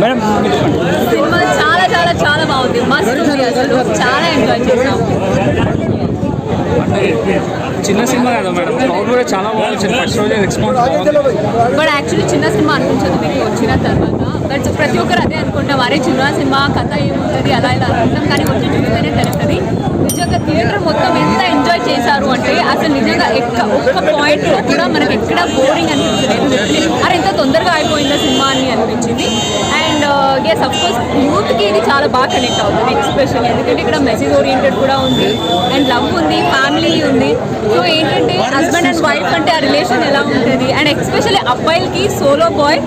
Madam. Cinema చాలా చాలా చాలా బాగుంది. మస్తు ఉంది అసలు. చాలా ఎంజాయ్ చేసాము చిన్న సినిమా కదా మేడం. క్రౌడ్ కూడా చాలా బాగా వచ్చింది ఫస్ట్ రోజే రెస్పాన్స్ బాగుంది బట్ యాక్చువల్లీ చిన్న సినిమా అనిపించదు మీకు. వచ్చిన తర్వాత. బట్ ప్రతి ఒక్కరు అదే అనుకుంటాం అరే చిన్న సినిమా కథ ఏముంటుంది అలా ఇలా అనుకుంటాం. కానీ వచ్చి చూస్తేనే తెలుస్తుంది. నిజంగా థియేటర్ మొత్తం ఎంత ఎంజాయ్ చేశారు అంటే అసలు నిజంగా ఎక్క ఒక్క పాయింట్ కూడా మనకి ఎక్కడ బోరింగ్ అనిపించలేదు. చాలా బాగా కనెక్ట్ అవుతుంది ఎక్స్పెషల్ ఎందుకంటే ఇక్కడ మెసేజ్ ఓరియంటెడ్ కూడా ఉంది. అండ్ లవ్ ఉంది ఫ్యామిలీ ఉంది. సో ఏంటంటే హస్బెండ్ అండ్ వైఫ్ అంటే ఆ రిలేషన్ ఎలా ఉంటుంది? అండ్ ఎక్స్పెషల్లీ అబ్బాయిలకి సోలో బాయ్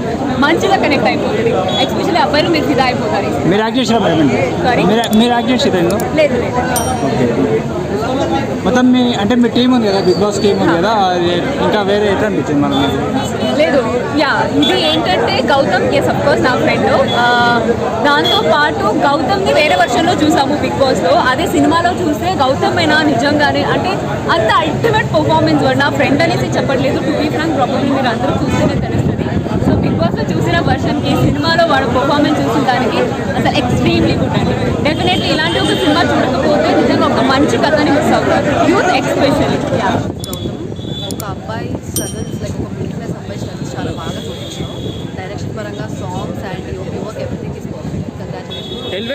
మంచిగా కనెక్ట్ అయిపోతుంది. ఎక్స్పెషల్లీ అబ్బాయిలు మీరు ఫిదా అయిపోతారు. మీరు యాక్ట్ యాక్ట్ చేసేది లేదు లేదు. మొత్తం మీ అంటే మీ టీం ఉంది కదా బిగ్ బాస్ టీం ఉంది కదా ఇంకా వేరే ఎట్లా అనిపించింది మనం లేదు యా ఇది ఏంటంటే గౌతమ్ ఎస్ అఫ్ కోర్స్ నా ఫ్రెండ్ దాంతో పాటు గౌతమ్ని వేరే వర్షన్లో చూసాము బిగ్ బాస్లో అదే సినిమాలో చూస్తే గౌతమ్ అయినా నిజంగానే? అంటే అంత అల్టిమేట్ పర్ఫార్మెన్స్ వాడు. నా ఫ్రెండ్ అనేసి చెప్పట్లేదు. టు బీ ఫ్రాంక్ ప్రాబ్లమ్ మీరు అందరూ చూస్తేనే తెలుస్తుంది. సో బిగ్ బాస్లో చూసిన వర్షన్కి సినిమాలో వాడు పర్ఫార్మెన్స్ చూసిన దానికి అసలు ఎక్స్ట్రీమ్లీ గుడ్ అండి. డెఫినెట్లీ ఇలాంటి ఒక సినిమా చూడకపోతే నిజంగా ఒక మంచి కథని మిస్ అవుతారు. యూత్ ఎక్స్పెషల్లీ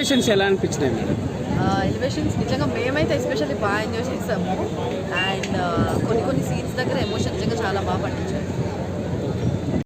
ఎలివేషన్స్ ఎలా అనిపించినాయి మేడం? ఎలివేషన్స్ నిజంగా మేమైతే ఎస్పెషల్లీ బాగా ఎంజాయ్ చేసాము. అండ్ కొన్ని కొన్ని సీన్స్ దగ్గర ఎమోషన్ నిజంగా చాలా బాగా పండించారు.